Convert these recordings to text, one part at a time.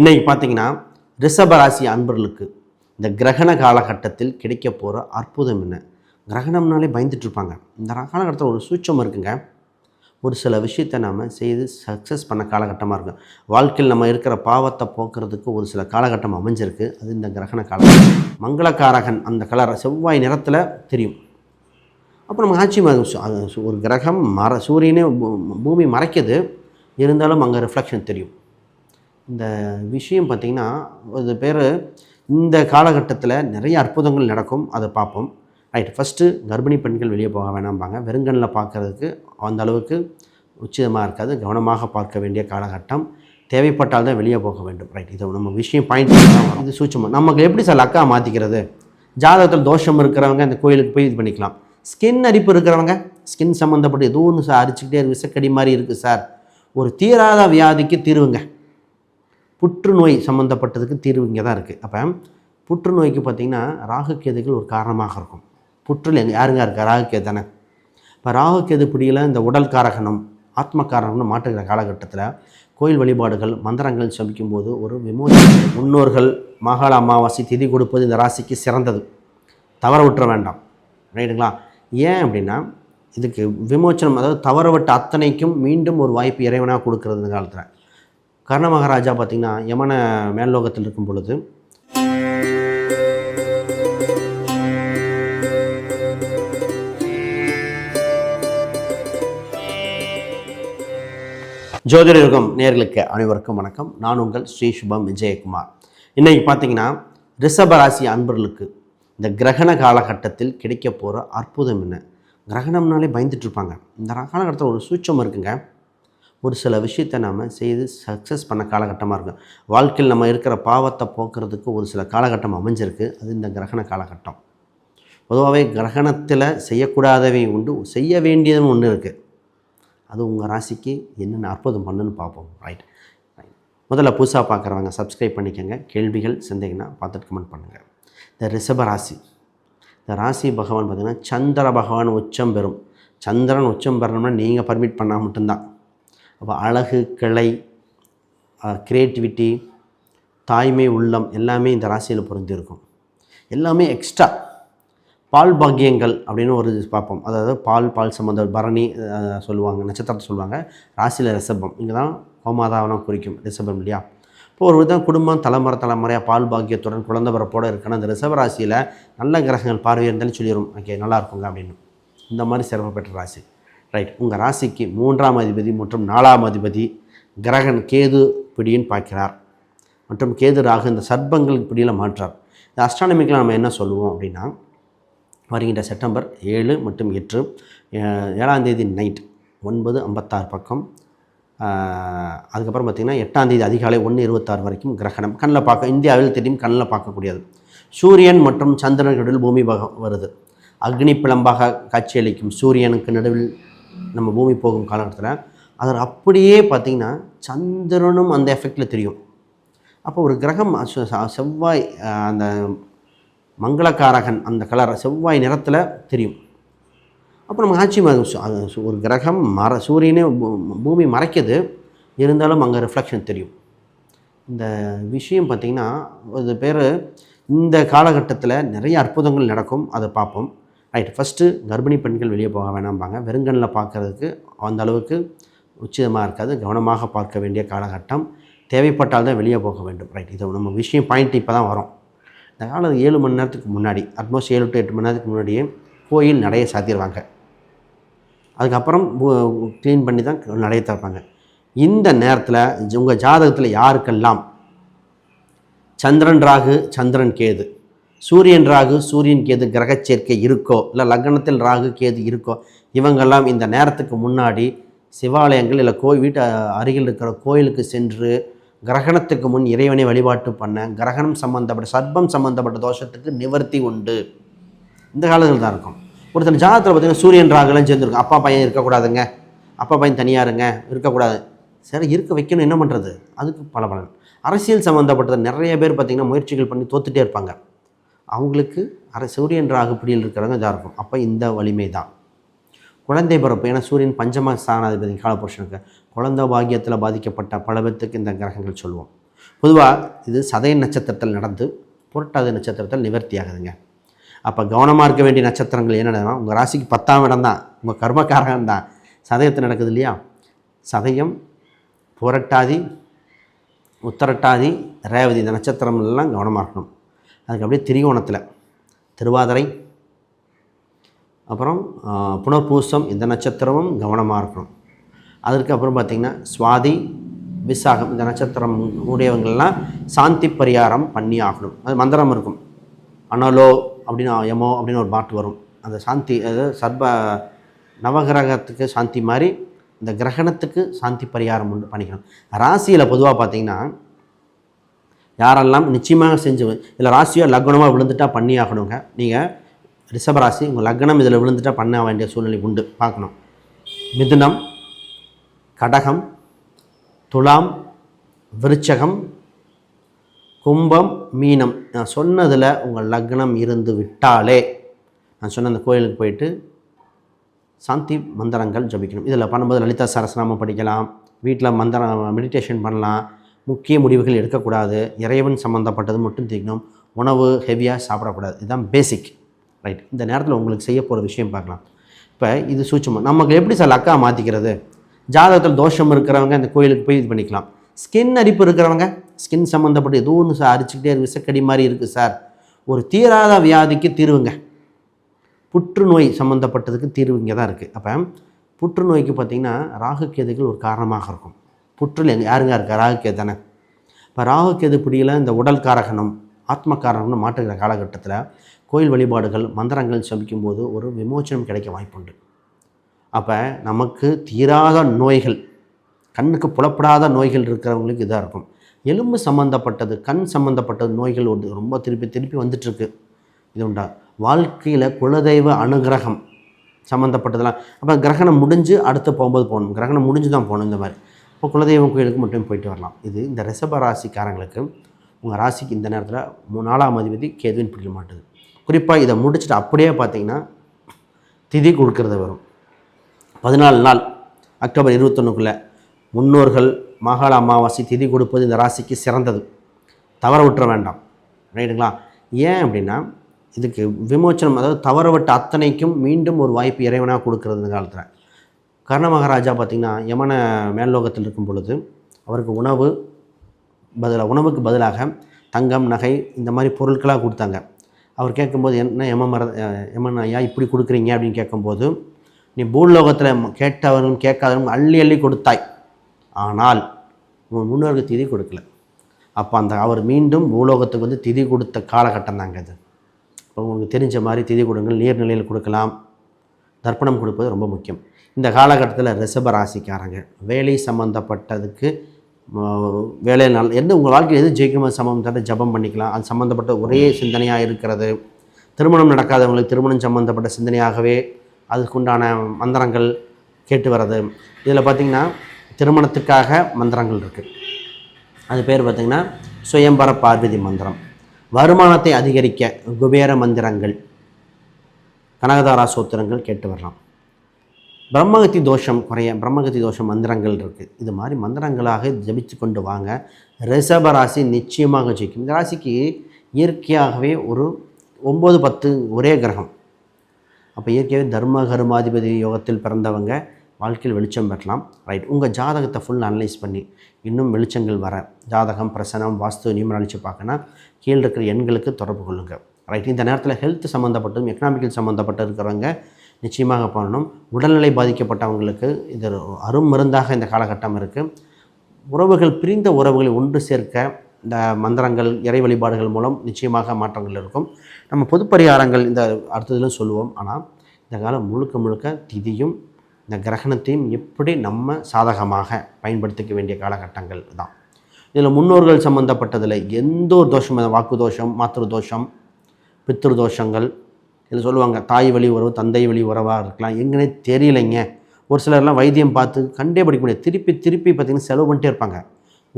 இன்றைக்கி பார்த்தீங்கன்னா ரிஷபராசி அன்பர்களுக்கு இந்த கிரகண காலகட்டத்தில் கிடைக்க போகிற அற்புதம் என்ன? கிரகணம்னாலே பயந்துட்டுருப்பாங்க இந்த காலகட்டத்தில் ஒரு சூட்சம் இருக்குங்க. ஒரு சில விஷயத்தை நாம் செய்து சக்ஸஸ் பண்ண காலகட்டமாக இருக்கும். வாழ்க்கையில் நம்ம இருக்கிற பாவத்தை போக்குறதுக்கு ஒரு சில காலகட்டம் அமைஞ்சிருக்கு. அது இந்த கிரகண காலகட்டம். மங்களக்காரகன் அந்த கலர் செவ்வாய் நிறத்தில் தெரியும். அப்போ நம்ம ஆச்சரியமாக ஒரு கிரகம் மற சூரியனே பூமி மறைக்குது. இருந்தாலும் அங்கே ரிஃப்ளெக்ஷன் தெரியும். இந்த விஷயம் பார்த்திங்கன்னா ஒரு பேர் இந்த காலகட்டத்தில் நிறைய அற்புதங்கள் நடக்கும். அதை பார்ப்போம். ரைட் ஃபஸ்ட்டு கர்ப்பிணி பெண்கள் வெளியே போக வேணாம்பாங்க. வெறுங்கண்ணில் பார்க்கறதுக்கு அந்த அளவுக்கு உச்சிதமாக இருக்காது. கவனமாக பார்க்க வேண்டிய காலகட்டம். தேவைப்பட்டால் தான் வெளியே போக வேண்டும். ரைட் இதை நம்ம விஷயம் பாயிண்ட் இது சூட்சமாக நமக்கு எப்படி சார் லக்கா மாற்றிக்கிறது ஜாதகத்தில் தோஷம் இருக்கிறவங்க அந்த கோயிலுக்கு போய் இது பண்ணிக்கலாம். ஸ்கின் அரிப்பு இருக்கிறவங்க ஸ்கின் சம்மந்தப்பட்டு எதுவும் ஒன்று சார் அரிச்சுக்கிட்டே இருக்குது விசக்கடி மாதிரி இருக்குது சார் ஒரு தீராத வியாதிக்கு தீர்வுங்க புற்றுநோய் சம்மந்தப்பட்டதுக்கு தீர்வு இங்கே தான் இருக்குது. அப்போ புற்றுநோய்க்கு பார்த்திங்கன்னா ராகுக்கேதுகள் ஒரு காரணமாக இருக்கும். புற்றுல எங்க யாருங்க இருக்கா? ராகுக்கேது தானே. இப்போ ராகுக்கேது பிடியில் இந்த உடல் காரகணம் ஆத்ம காரகம்னு மாற்றுகிற காலகட்டத்தில் கோயில் வழிபாடுகள் மந்திரங்கள் சபிக்கும்போது ஒரு விமோசனம் முன்னோர்கள் மகாள அமாவாசை திதி கொடுப்பது இந்த ராசிக்கு சிறந்தது. தவற விட்டுற வேண்டாம். ரைட்டுங்களா? ஏன் அப்படின்னா இதுக்கு விமோச்சனம் அதாவது தவற விட்ட அத்தனைக்கும் மீண்டும் ஒரு வாய்ப்பு இறைவனாக கொடுக்குறது இந்த காலத்தில். கர்ண மகாராஜா பார்த்திங்கன்னா யமன மேல்லோகத்தில் இருக்கும் பொழுது ஜோதிட யுகம் நேர்களுக்கு அனைவருக்கும் வணக்கம். நான் உங்கள் ஸ்ரீ சுபம் விஜயகுமார். இன்றைக்கி பார்த்தீங்கன்னா ரிஷபராசி அன்பர்களுக்கு இந்த கிரகண காலகட்டத்தில் கிடைக்க போகிற அற்புதம் என்ன? கிரகணம்னாலே பயந்துட்டு இருப்பாங்க. இந்த காலகட்டத்தில் ஒரு சூட்சம் இருக்குங்க. ஒரு சில விஷயத்தை நாம் செய்து சக்ஸஸ் பண்ண காலகட்டமாக இருக்கும். வாழ்க்கையில் நம்ம இருக்கிற பாவத்தை போக்குறதுக்கு ஒரு சில காலகட்டம் அமைஞ்சிருக்கு. அது இந்த கிரகண காலகட்டம். பொதுவாகவே கிரகணத்தில் செய்யக்கூடாதவை உண்டு செய்ய வேண்டியதும் ஒன்று இருக்குது அது உங்கள் ராசிக்கு என்னென்ன அற்புதம் பண்ணுன்னு பார்ப்போம். ரைட் ரைட் முதல்ல புதுசாக பார்க்குறவங்க சப்ஸ்கிரைப் பண்ணிக்கோங்க. கேள்விகள் சந்தேகம்னா பார்த்துட்டு கமெண்ட் பண்ணுங்கள் இந்த ரிஷப ராசி. இந்த ராசி பகவான் பார்த்திங்கன்னா சந்திர பகவான் உச்சம் பெறும். சந்திரன் உச்சம் பெறணும்னா நீங்கள் பர்மிட் பண்ணால் மட்டும்தான். அப்போ அழகு கிளை க்ரியேட்டிவிட்டி தாய்மை உள்ளம் எல்லாமே இந்த ராசியில் பொருந்திருக்கும் எல்லாமே எக்ஸ்ட்ரா பால் பாக்கியங்கள் அப்படின்னு ஒரு பார்ப்போம். அதாவது பால் பால் சம்மந்த பரணி சொல்லுவாங்க நட்சத்திரத்தை சொல்லுவாங்க. ராசியில் ரிசபம் இங்கே தான் கோமாதாவனம் குறிக்கும் ரிசபம் இல்லையா? இப்போ ஒரு விதம் குடும்பம் தலைமுறை தலைமுறையாக பால் பாக்கியத்துடன் குழந்தை பிறப்போடு இருக்கணும். அந்த ரிஷப ராசியில் நல்ல கிரகங்கள் பார்வை இருந்தாலும் சொல்லிடும் ஓகே நல்லா இருக்குங்க அப்படின்னு. இந்த மாதிரி சிறப்பு பெற்ற ராசி. ரைட் உங்கள் ராசிக்கு மூன்றாம் அதிபதி மற்றும் நாலாம் அதிபதி கிரகன் கேது பிடியின் பார்க்கிறார். மற்றும் கேது ராகு இந்த சர்ப்பங்கள் பிடியில் மாற்றார். இந்த அஸ்ட்ரானமிக்கில் நம்ம என்ன சொல்லுவோம் அப்படின்னா வருகின்ற செப்டம்பர் ஏழு மற்றும் எட்டு ஏழாம் தேதி நைட் ஒன்பது ஐம்பத்தாறு பக்கம். அதுக்கப்புறம் பார்த்திங்கன்னா எட்டாம் தேதி அதிகாலை ஒன்று இருபத்தாறு வரைக்கும் கிரகணம். கண்ணில் பார்க்க இந்தியாவில் தெரியும் கண்ணில் பார்க்கக்கூடியது. சூரியன் மற்றும் சந்திரனுக்கு நடுவில் பூமி வருது. அக்னி பிளம்பாக காட்சியளிக்கும் சூரியனுக்கு நடுவில் நம்ம பூமி போகும் காலகட்டத்தில் அதில் அப்படியே பார்த்திங்கன்னா சந்திரனும் அந்த எஃபெக்டில் தெரியும். அப்போ ஒரு கிரகம் செவ்வாய் அந்த மங்களக்காரகன் அந்த கலர் செவ்வாய் நிறத்தில் தெரியும். அப்போ நம்ம ஆச்சரியமாக ஒரு கிரகம் மற சூரியனே பூமி மறைக்குது. இருந்தாலும் அங்கே ரிஃப்ளெக்ஷன் தெரியும். இந்த விஷயம் பார்த்திங்கன்னா இது பேர் இந்த காலகட்டத்தில் நிறைய அற்புதங்கள் நடக்கும். அதை பார்ப்போம். ரைட் ஃபஸ்ட்டு கர்ப்பிணி பெண்கள் வெளியே போக வேணாம்பாங்க. வெறுங்கண்ணில் பார்க்கறதுக்கு அந்த அளவுக்கு உச்சிதமாக இருக்காது. கவனமாக பார்க்க வேண்டிய காலகட்டம். தேவைப்பட்டால் தான் வெளியே போக வேண்டும். ரைட் இது நம்ம விஷயம் பாயிண்ட் இப்போ தான் வரும். இந்த காலம் ஏழு மணி நேரத்துக்கு முன்னாடி அட்மோஸ்ட் ஏழு டு எட்டு மணி நேரத்துக்கு முன்னாடியே கோயில் நடைய சாத்திடுவாங்க அதுக்கப்புறம் க்ளீன் பண்ணி தான் நடைய திறப்பாங்க. இந்த நேரத்தில் உங்கள் ஜாதகத்தில் யாருக்கெல்லாம்? சந்திரன் ராகு சந்திரன் கேது. சூரியன் ராகு சூரியன் கேது கிரக சேர்க்கை இருக்கோ இல்லை லக்னத்தில் ராகு கேது இருக்கோ இவங்கெல்லாம் இந்த நேரத்துக்கு முன்னாடி சிவாலயங்கள் இல்லை கோயில் வீட்டு அருகில் இருக்கிற கோயிலுக்கு சென்று கிரகணத்துக்கு முன் இறைவனை வழிபாட்டு பண்ண கிரகணம் சம்பந்தப்பட்ட சர்ப்பம் சம்பந்தப்பட்ட தோஷத்துக்கு நிவர்த்தி உண்டு. இந்த காலத்தில் தான் இருக்கும். ஒருத்தர் ஜாதகத்தில் பார்த்தீங்கன்னா சூரியன் ராகுலாம் சேர்ந்துருக்கும். அப்பா பையன் இருக்கக்கூடாதுங்க. அப்பா பையன் தனியாக இருங்க இருக்கக்கூடாது. சரி இருக்க வைக்கணும் என்ன பண்ணுறது அதுக்கு பல பலன். அரசியல் சம்மந்தப்பட்டது நிறைய பேர் பார்த்திங்கன்னா முயற்சிகள் பண்ணி தோத்துட்டே இருப்பாங்க. அவங்களுக்கு அரை சூரியன் ராகு பிடியில் இருக்கிறவங்க இதாக இருக்கும் அப்போ இந்த வலிமை தான். குழந்தை பிறப்பு ஏன்னா சூரியன் பஞ்சம ஸ்தானாதிபதி காலபுருஷனுக்கு குழந்தை பாக்கியத்தில் பாதிக்கப்பட்ட பல பேர்த்துக்கு இந்த கிரகங்கள் சொல்லுவோம் பொதுவாக இது சதய நட்சத்திரத்தில் நடந்து புரட்டாதி நட்சத்திரத்தில் நிவர்த்தி ஆகுதுங்க. அப்போ கவனமாக இருக்க வேண்டிய நட்சத்திரங்கள் என்னென்னா உங்கள் ராசிக்கு பத்தாம் இடம் தான் உங்கள் கர்மக்காரகம் தான். சதயத்தில் நடக்குது இல்லையா? சதயம் புரட்டாதி உத்தரட்டாதி ரேவதி இந்த நட்சத்திரம்லாம் கவனமாக இருக்கணும். அதுக்கு அப்படியே திரிகோணத்தில். திருவாதிரை அப்புறம் புனர்பூசம் இந்த நட்சத்திரமும் கவனமாக இருக்கணும். அதற்கு அப்புறம் பார்த்திங்கன்னா சுவாதி விசாகம் இந்த நட்சத்திரம் உடையவங்கள்லாம் சாந்தி பரிகாரம் பண்ணி ஆகணும். அது மந்திரம் இருக்கும். அனலோ அப்படின்னு யமோ அப்படின்னு ஒரு பாட்டு வரும். அந்த சாந்தி அதாவது சர்ப நவகிரகத்துக்கு சாந்தி மாதிரி இந்த கிரகணத்துக்கு சாந்தி பரிகாரம் பண்ணிக்கணும். ராசியில் பொதுவாக பார்த்திங்கன்னா யாரெல்லாம் நிச்சயமாக செஞ்சு இதில் ராசியோ லக்னமாக விழுந்துட்டா பண்ணி ஆகணுங்க நீங்கள் ரிஷபராசி உங்கள் லக்னம் இதில் விழுந்துட்டா பண்ண வேண்டிய சூழ்நிலை உண்டு. பார்க்கணும். மிதுனம் கடகம் துலாம் விருச்சகம் கும்பம் மீனம். நான் சொன்னதில் உங்கள் லக்னம் இருந்து விட்டாலே நான் சொன்ன அந்த கோயிலுக்கு போயிட்டு சாந்தி மந்திரங்கள் ஜபிக்கணும். இதில் பண்ணும்போது லலிதா சரஸ்நாமம் படிக்கலாம். வீட்டில் மந்திரம் மெடிடேஷன் பண்ணலாம். முக்கிய முடிவுகள் எடுக்கக்கூடாது. இறைவன் சம்மந்தப்பட்டது மட்டும் தீக்கணும். உணவு ஹெவியாக சாப்பிடக்கூடாது. இதுதான் பேசிக் ரைட் இந்த நேரத்தில் உங்களுக்கு செய்ய போகிற விஷயம் பார்க்கலாம். இப்போ இது சூட்சமாக நமக்கு எப்படி சார் லக்கா மாற்றிக்கிறது ஜாதகத்தில் தோஷம் இருக்கிறவங்க அந்த கோயிலுக்கு போய் இது பண்ணிக்கலாம். ஸ்கின் அரிப்பு இருக்கிறவங்க ஸ்கின் சம்மந்தப்பட்டு ஏதோ ஒன்று சார் அரிச்சுக்கிட்டே இருக்கு. விசக்கடி மாதிரி இருக்குது சார். ஒரு தீராத வியாதிக்கு தீர்வுங்க. புற்றுநோய் சம்மந்தப்பட்டதுக்கு தீர்வு இங்கே தான் இருக்குது அப்போ புற்றுநோய்க்கு பார்த்திங்கன்னா ராகு கேதுகள் ஒரு காரணமாக இருக்கும். புற்றுல எங்க யாருங்க இருக்கா ராகு தானே. இப்போ ராகு பிடியில் இந்த உடல் காரகணம் ஆத்ம காரகம்னு மாற்றுகிற காலகட்டத்தில் கோயில் வழிபாடுகள் மந்திரங்கள் சபிக்கும் போது ஒரு விமோச்சனம் கிடைக்க வாய்ப்புண்டு. அப்போ நமக்கு தீராத நோய்கள் கண்ணுக்கு புலப்படாத நோய்கள் இருக்கிறவங்களுக்கு இதாக இருக்கும். எலும்பு சம்மந்தப்பட்டது கண் சம்மந்தப்பட்டது நோய்கள் வந்து ரொம்ப திருப்பி திருப்பி வந்துட்டுருக்கு. இது உண்டா? வாழ்க்கையில் குலதெய்வ அனுகிரகம் சம்மந்தப்பட்டதெல்லாம் அப்போ கிரகணம் முடிஞ்சு அடுத்து போகும்போது போகணும். கிரகணம் முடிஞ்சு தான் போகணும் இந்த மாதிரி. இப்போ குலதெய்வம் கோயிலுக்கு மட்டும் போயிட்டு வரலாம். இது இந்த ரிஷப ராசிக்காரங்களுக்கு உங்கள் ராசிக்கு இந்த நேரத்தில் நாலாம் அதிபதி கேதுவின் பிடிக்க மாட்டுது. குறிப்பாக இதை முடிச்சுட்டு அப்படியே பார்த்தீங்கன்னா திதி கொடுக்கறது வரும். பதினாலு நாள் அக்டோபர் இருபத்தொன்னுக்குள்ளே முன்னோர்கள் மகாள அமாவாசை திதி கொடுப்பது இந்த ராசிக்கு சிறந்தது. தவற விட்டுற வேண்டாம். ரைட்டுங்களா? ஏன் அப்படின்னா இதுக்கு விமோச்சனம் அதாவது தவற விட்ட அத்தனைக்கும் மீண்டும் ஒரு வாய்ப்பு இறைவனாக கொடுக்குறது இந்த காலத்தில். கர்ண மகாராஜா பார்த்திங்கன்னா யமன மேல்லோகத்தில் இருக்கும் பொழுது அவருக்கு உணவு பதிலாக உணவுக்கு பதிலாக தங்கம் நகை இந்த மாதிரி பொருட்களாக கொடுத்தாங்க. அவர் கேட்கும்போது என்ன யம மர யமன் ஐயா இப்படி கொடுக்குறீங்க? அப்படின்னு கேட்கும்போது நீ பூலோகத்தில் கேட்டவரும் கேட்காதவரும் அள்ளி அள்ளி கொடுத்தாய். ஆனால் உன் முன்னோருக்கு திதி கொடுக்கல. அப்போ அந்த அவர் மீண்டும் பூலோகத்துக்கு வந்து திதி கொடுத்த காலகட்டம் தாங்க அது. இப்போ உங்களுக்கு தெரிஞ்ச மாதிரி திதி கொடுங்கள் நீர்நிலையில் கொடுக்கலாம். தர்ப்பணம் கொடுப்பது ரொம்ப முக்கியம். இந்த காலகட்டத்தில் ரிஷப ராசிக்காரங்க வேலை சம்மந்தப்பட்டதுக்கு வேலை நாள் எந்த உங்கள் வாழ்க்கையில் எது ஜெயிக்கணும் சம்மந்தப்பட்ட ஜபம் பண்ணிக்கலாம். அது சம்மந்தப்பட்ட ஒரே சிந்தனையாக இருக்கிறது. திருமணம் நடக்காதவங்களுக்கு திருமணம் சம்மந்தப்பட்ட சிந்தனையாகவே அதுக்குண்டான மந்திரங்கள் கேட்டு வர்றது. இதில் பார்த்திங்கன்னா திருமணத்துக்காக மந்திரங்கள் இருக்குது அது பேர் பார்த்திங்கன்னா சுயம்பர பார்வதி மந்திரம். வருமானத்தை அதிகரிக்க குபேர மந்திரங்கள். கனகதாரா சோத்திரங்கள் கேட்டு வரலாம். பிரம்மகத்தி தோஷம் குறைய பிரம்மகத்தி தோஷம் மந்திரங்கள் இருக்குது இது மாதிரி மந்திரங்களாக ஜபித்து கொண்டு வாங்க. ரிஷப ராசி நிச்சயமாக ஜெயிக்கும். இந்த ராசிக்கு இயற்கையாகவே ஒரு ஒம்பது பத்து ஒரே கிரகம். அப்போ இயற்கையாகவே தர்ம கருமாதிபதி யோகத்தில் பிறந்தவங்க வாழ்க்கையில் வெளிச்சம் பெறலாம். ரைட் உங்கள் ஜாதகத்தை ஃபுல் அனலைஸ் பண்ணி இன்னும் வெளிச்சங்கள் வர ஜாதகம் பிரசனம் வாஸ்து நியூமராலிச்சு பார்க்கனா கீழே இருக்கிற எண்களுக்கு தொடர்பு கொள்ளுங்கள் ரைட் இந்த நேரத்தில் ஹெல்த் சம்மந்தப்பட்டதும் எக்கனாமிக்கல் சம்மந்தப்பட்டு இருக்கிறவங்க நிச்சயமாக பண்ணணும். உடல்நிலை பாதிக்கப்பட்டவங்களுக்கு இது அருமருந்தாக இந்த காலகட்டம் இருக்குது உறவுகள் பிரிந்த உறவுகளை ஒன்று சேர்க்க இந்த மந்திரங்கள் இறை வழிபாடுகள் மூலம் நிச்சயமாக மாற்றங்கள் இருக்கும். நம்ம பொது பரிகாரங்கள் இந்த அடுத்ததிலும் சொல்லுவோம். ஆனால் இந்த காலம் முழுக்க முழுக்க திதியும் இந்த கிரகணத்தையும் எப்படி நம்ம சாதகமாக பயன்படுத்திக்க வேண்டிய காலகட்டங்கள் தான். இதில் முன்னோர்கள் சம்மந்தப்பட்டதில் எந்த ஒரு தோஷம் வாக்கு தோஷம் மாத்திரு தோஷம் பித்ரு தோஷங்கள் இதில் சொல்லுவாங்க தாய் வழி உறவு தந்தை வழி உறவாக இருக்கலாம் எங்கன்னே தெரியலைங்க. ஒரு சிலர்லாம் வைத்தியம் பார்த்து கண்டே படிக்க முடியாது. திருப்பி திருப்பி பார்த்திங்கன்னா செலவு பண்ணிட்டே இருப்பாங்க.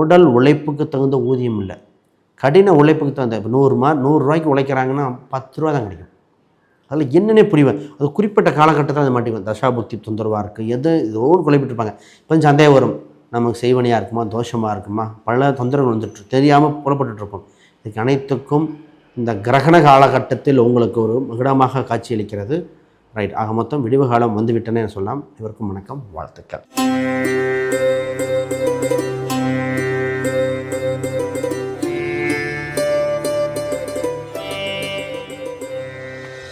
உடல் உழைப்புக்கு தகுந்த ஊதியம் இல்லை. கடின உழைப்புக்கு தகுந்த இப்போ நூறு மா நூறுரூவாய்க்கு உழைக்கிறாங்கன்னா பத்து ரூபா தான் கிடைக்கும். அதில் என்னென்ன புரிவேன் அது குறிப்பிட்ட காலகட்டத்தில் அது மாட்டிக்கும் தசாபுக்தி தொந்தரவாக இருக்குது எது ஏதோ ஒரு குழப்பிட்டு இருப்பாங்க இப்போ சந்தேகம் வரும். நமக்கு செய்வனையாக இருக்குமா? தோஷமாக இருக்குமா? பல தொந்தரவுகள் வந்துட்டு தெரியாமல் புறப்பட்டுருக்கும் இதுக்கு அனைத்துக்கும் இந்த கிரகண காலகட்டத்தில் உங்களுக்கு ஒரு மகிடமாக காட்சியளிக்கிறது. ரைட். ஆக மொத்தம் விடிவு காலம் வந்துவிட்டனே சொல்லலாம் இவருக்கும் வணக்கம். வாழ்த்துக்கள்.